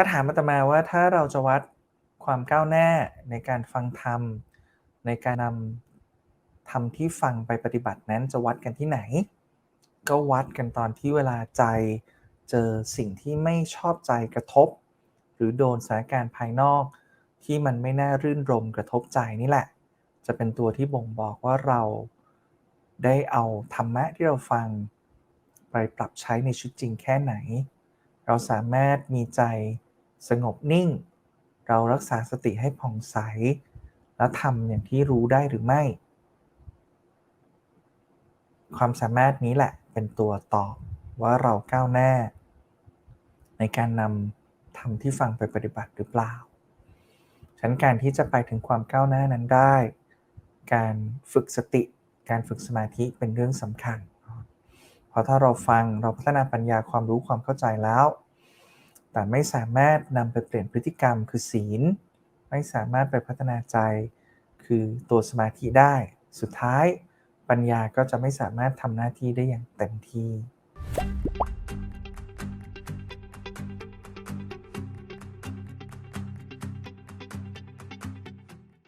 ถ้าถามอาตมาว่าถ้าเราจะวัดความก้าวหน้าในการฟังธรรม ในการนำธรรมที่ฟังไปปฏิบัตินั้นจะวัดกันที่ไหน ก็วัดกันตอนที่เวลาใจเจอสิ่งที่ไม่ชอบใจกระทบ หรือโดนสถานการณ์ภายนอก ที่มันไม่น่ารื่นรมกระทบใจนี่แหละ จะเป็นตัวที่บ่งบอกว่าเราได้เอาธรรมะที่เราฟัง ไปปรับใช้ในชีวิตจริงแค่ไหน เราสามารถมีใจ สงบนิ่ง เรารักษาสติให้ผ่องใส และทำอย่างที่รู้ได้หรือไม่ ความสามารถนี้แหละเป็นตัวตอบว่าเราก้าวหน้า ในการนำทำที่ฟังไปปฏิบัติหรือเปล่าฉะนั้นการที่จะไปถึงความก้าวหน้านั้นได้ การฝึกสติ การฝึกสมาธิเป็นเรื่องสำคัญ เพราะถ้าเราฟังเราพัฒนาปัญญาความรู้ความเข้าใจแล้ว แต่ไม่สามารถนำไปเปลี่ยนพฤติกรรมคือศีล ไม่สามารถไปพัฒนาใจ คือตัวสมาธิได้ สุดท้ายปัญญาก็จะไม่สามารถทำหน้าที่ได้อย่างเต็มที่